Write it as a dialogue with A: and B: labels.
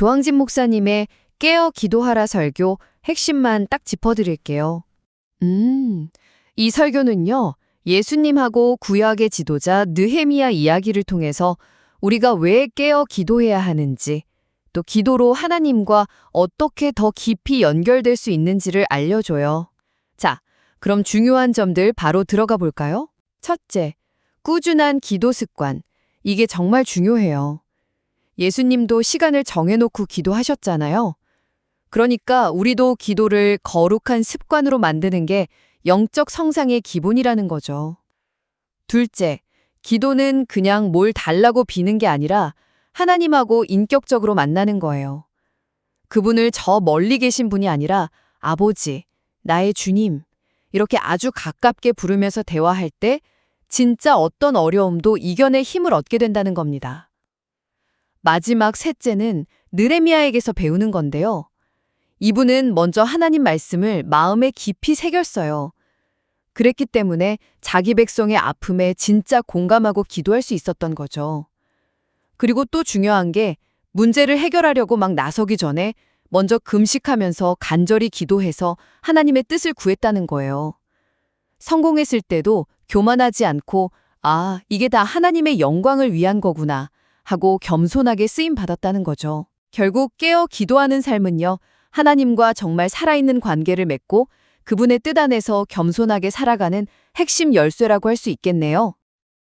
A: 조항진 목사님의 깨어 기도하라 설교 핵심만 딱 짚어드릴게요. 음, 이 설교는요, 예수님하고 구약의 지도자 느헤미야 이야기를 통해서 우리가 왜 깨어 기도해야 하는지, 또 기도로 하나님과 어떻게 더 깊이 연결될 수 있는지를 알려줘요. 자, 그럼 중요한 점들 바로 들어가 볼까요? 첫째, 꾸준한 기도 습관. 이게 정말 중요해요. 예수님도 시간을 정해놓고 기도하셨잖아요. 그러니까 우리도 기도를 거룩한 습관으로 만드는 게 영적 성상의 기본이라는 거죠. 둘째, 기도는 그냥 뭘 달라고 비는 게 아니라 하나님하고 인격적으로 만나는 거예요. 그분을 저 멀리 계신 분이 아니라 아버지, 나의 주님, 이렇게 아주 가깝게 부르면서 대화할 때 진짜 어떤 어려움도 이겨낼 힘을 얻게 된다는 겁니다. 마지막 셋째는 느레미야에게서 배우는 건데요. 이분은 먼저 하나님 말씀을 마음에 깊이 새겼어요. 그랬기 때문에 자기 백성의 아픔에 진짜 공감하고 기도할 수 있었던 거죠. 그리고 또 중요한 게 문제를 해결하려고 막 나서기 전에 먼저 금식하면서 간절히 기도해서 하나님의 뜻을 구했다는 거예요. 성공했을 때도 교만하지 않고 아, 이게 다 하나님의 영광을 위한 거구나 하고 겸손하게 쓰임 받았다는 거죠. 결국 깨어 기도하는 삶은요. 하나님과 정말 살아있는 관계를 맺고 그분의 뜻 안에서 겸손하게 살아가는 핵심 열쇠라고 할 수 있겠네요.